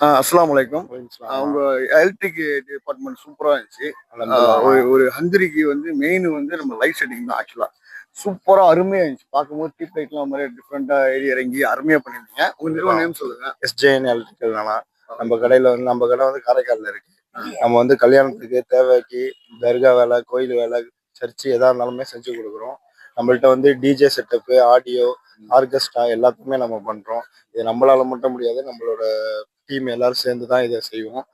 அஸ்லாம் வலைக்கம் அவங்க எலக்ட்ரிக் டிபார்ட்மெண்ட் சூப்பரா இருந்துச்சு. ஒரு ஒரு ஹந்திரிக்கு வந்து மெயின் வந்து நம்ம லைட் செட்டிங் தான் ஆக்சுவலா சூப்பரா அருமையா இருந்துச்சு. பார்க்கும்போது டியூப் லைட்லாம் மாதிரி டிஃப்ரெண்டா ஏறி இறங்கி அருமையா பண்ணிருந்தீங்க உங்க நிறுவனம் நேம் சொல்லுங்க. எஸ்ஜேஎன் எலக்ட்ரிக்கல் தானா? நம்ம கடையில வந்து நம்ம கடை வந்து காரைக்கால்ல இருக்கு. நம்ம வந்து கல்யாணத்துக்கு தேவைக்கு தர்கா வேலை கோயில் வேலை சர்ச்சு எதா இருந்தாலுமே செஞ்சு கொடுக்குறோம். நம்மள்ட்ட வந்து டிஜே செட்டப்பு ஆடியோ ஆர்கெஸ்ட்ரா எல்லாத்துக்குமே நம்ம பண்றோம் இது நம்மளால மட்டும் முடியாது நம்மளோட டீம் எல்லாரும் சேர்ந்து தான் இதை செய்வோம்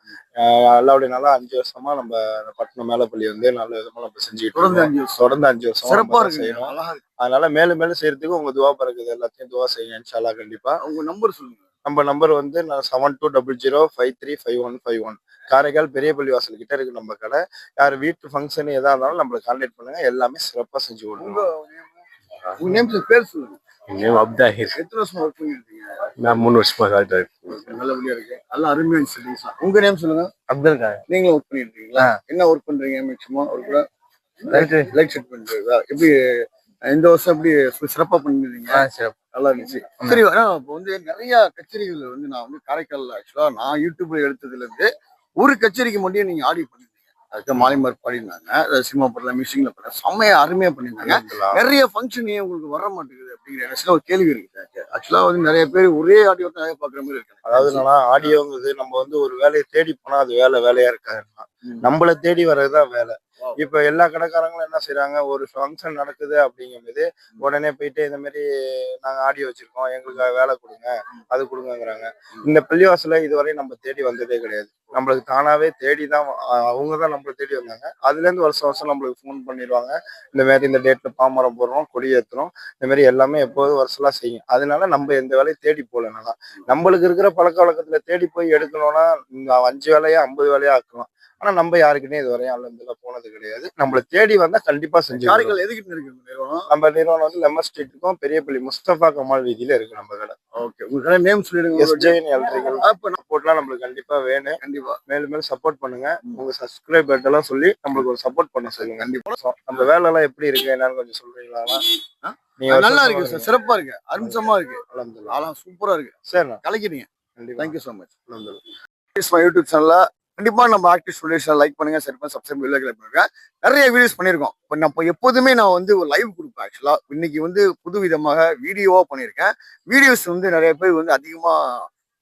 அல்லாவுடைய நல்லா அஞ்சு வருஷமா நம்ம பட்டணம் மேலப்பள்ளி வந்து நல்ல விதமா நம்ம செஞ்சுக்கிட்டு தொடர்ந்து. அஞ்சு வருஷம் தொடர்ந்து அஞ்சு வருஷம் சிறப்பா இருக்கு அதனால மேலும் மேலும் செய்யறதுக்கு உங்க துவா பிறகுது எல்லாத்தையும் துவா செய்யுங்க இன்ஷால்லா கண்டிப்பா உங்க நம்பர் சொல்லுங்க நம்ம நம்பர் வந்து seven two double zero five three five one five one Karaikal பெரிய பள்ளி வாசல் கிட்ட இருக்கு நம்ம கடை யார் வீட்டு ஃபங்க்ஷன் எதா இருந்தாலும் நம்மளை கான்டாக்ட் பண்ணுங்க எல்லாமே சிறப்பா செஞ்சு name- உங்க நேம் பேர் சொல்லுங்க நேம் அப்தாஹிர் எத்தனை வருஷம் ஒர்க் பண்ணிருக்கீங்க? நான் மூணு வருஷமா நல்லபடியா இருக்கு நல்லா அருமையா இருந்துச்சு உங்க நேம் சொல்லுங்க. அப்துல் கார் நீங்களும் ஒர்க் பண்ணிருக்கீங்களா? என்ன ஒர்க் பண்றீங்க மேக்ஸிமம் ஒரு கூட லைட் செட் பண்றீங்களா? எப்படி இந்த வருஷம் எப்படி சிறப்பா பண்ணிருந்தீங்க? நல்லா இருந்துச்சு. சரி இப்போ வந்து நிறைய கச்சேரிகள் வந்து நான் வந்து காரைக்கால்ல ஆக்சுவலா நான் யூடியூப்ல எடுத்ததுல இருந்து ஒரு கச்சேரிக்கு மட்டும் நீங்க ஆடி பண்ணிருந்தீங்க. அதுக்கு மாலிமார் பாடினாங்க. சினிமா படல மியூசிக்ல பண்ண செம்மையா அருமையா பண்ணிருந்தாங்க. நிறைய ஃபங்க்ஷன் உங்களுக்கு வர மாட்டேங்குது. அப்படிங்கிற ஒரு கேள்வி இருக்கு ஆக்சுவலா வந்து நிறைய பேர் ஒரே ஆடியோ நிறைய பாக்குற மாதிரி இருக்கு அதாவது என்னன்னா ஆடியோங்கிறது நம்ம வந்து ஒரு வேலையை தேடி போனா அது வேலை வேலையா இருக்காதுன்னா. நம்மள தேடி வர்றதுதான் வேலை. இப்ப எல்லா கடைக்காரங்களும் என்ன செய்றாங்க? ஒரு ஃபங்க்ஷன் நடக்குது அப்படிங்கும்போது உடனே போயிட்டு இந்த மாதிரி நாங்க ஆடியோ வச்சிருக்கோம். எங்களுக்கு வேலை கொடுங்க. அது கொடுங்கங்கிறாங்க. இந்த பள்ளிவாசல இதுவரை நம்ம தேடி வந்ததே கிடையாது. நம்மளுக்கு தானாவே தேடி தான் அவங்க தான் நம்மளை தேடி வந்தாங்க. அதுல இருந்து வருஷம் வருஷம் நம்மளுக்கு ஃபோன் பண்ணிடுவாங்க. இந்த மாதிரி இந்த டேட்ல பாமரம் போடுறோம் கொடி ஏத்துறோம். இந்த மாதிரி எல்லாமே எப்போதும் வருஷம்லாம் செய்யும். அதனால நம்ம எந்த வேலையும் தேடி போகலனால நம்மளுக்கு இருக்கிற பழக்க வழக்கத்துல தேடி போய் எடுக்கணும்னா அஞ்சு வேலையா ஐம்பது வேலையா ஆக்கலாம். ஆனா நம்ம யாருக்குன்னே இது வரையும் அல்ல போனது கிடையாது. நம்மள தேடி வந்தா கண்டிப்பா செஞ்சு காரைக்கால் எதுக்கிட்டு இருக்கு நிறுவனம்? நம்ம நிறுவனம் வந்து லெமன் ஸ்ட்ரீட்டுக்கும் பெரியப்பள்ளி முஸ்தபா கமால் வீதியில இருக்கு நம்ம கடை. ஓகே உங்க கடை நேம் சொல்லிடுங்க எஸ்ஜேஎன் எலக்ட்ரிக்கல் சப்போர்ட்லாம் நம்மளுக்கு கண்டிப்பா வேணும். கண்டிப்பா. மேலும் மேலும் சப்போர்ட் பண்ணுங்க. உங்க சப்ஸ்கிரைபர்ட் எல்லாம் சொல்லி நம்மளுக்கு ஒரு சப்போர்ட் பண்ண சொல்லுங்க. கண்டிப்பா. நம்ம வேலை எல்லாம் எப்படி இருக்கு? என்னன்னு கொஞ்சம் சொல்றீங்களா? நல்லா இருக்கு சார் சிறப்பா இருக்கு. அம்சமா இருக்கு. அலமதுல்லா. சூப்பரா இருக்கு. சரிண்ணா. கலக்கிறீங்க. கண்டிப்பா. தேங்க்யூ ஸோ மச் அல்ஹம்துலில்லாஹ். யூடியூப் சேனல்ல கண்டிப்பாக நம்ம ஆக்டிவ் ஸ்டுடியோஸ் லைக் பண்ணுங்க சரி பண்ணி சப்ஸ்கிரைப் பெல் பண்ணுங்க. நிறைய வீடியோஸ் பண்ணியிருக்கோம். இப்போ நான் இப்போ எப்போதுமே நான் வந்து ஒரு லைவ் கொடுப்பேன் ஆக்சுவலாக இன்னைக்கு வந்து புது விதமாக வீடியோவாக பண்ணியிருக்கேன். வீடியோஸ் வந்து நிறைய பேர் வந்து அதிகமாக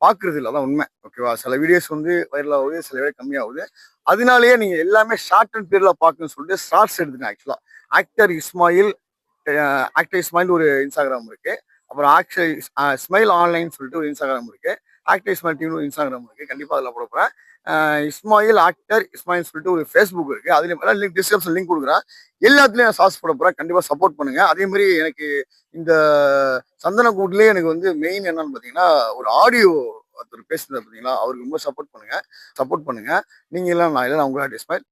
பார்க்கறது இல்லை அதான் உண்மை. ஓகேவா சில வீடியோஸ் வந்து வைரல் ஆகுது சில பேர் கம்மியாகுது. அதனாலேயே நீங்கள் எல்லாமே ஷார்ட் அண்ட் பீரியடில் பார்க்கணும்னு சொல்லிட்டு ஷார்ட்ஸ் எடுத்துட்டேன் ஆக்சுவலாக ஆக்டர் இஸ்மாயில் ஆக்டர் இஸ்மாயில் ஒரு இன்ஸ்டாகிராம் இருக்குது அப்புறம் ஆக்டர் ஸ்மைல் ஆன்லைன் சொல்லிட்டு ஒரு இன்ஸ்டாகிராம் இருக்குது ஆக்டர் இஸ்மாயில் டீம் இன்ஸ்டாகிராம் இருக்கு. கண்டிப்பாக அதில் போட போகிறேன் இஸ்மாயில் ஆக்டர் இஸ்மாயில் சொல்லிட்டு ஒரு ஃபேஸ்புக் இருக்குது அதுலயும் லிங்க் டிஸ்கிரிப்ஷன் லிங்க் கொடுக்குறேன். எல்லாத்துலேயும் நான் சாஸ் போட போகிறேன் கண்டிப்பாக சப்போர்ட் பண்ணுங்கள் அதே மாதிரி எனக்கு இந்த சந்தனக்கூட்லேயே எனக்கு வந்து மெயின் என்னன்னு பார்த்தீங்கன்னா ஒரு ஆடியோ ஒருத்தர் பேசுனது பார்த்தீங்களா அவருக்கு ரொம்ப சப்போர்ட் பண்ணுங்கள் சப்போர்ட் பண்ணுங்கள் நீங்கள் எல்லாம் நான் இல்லை உங்களா இஸ்மாயில்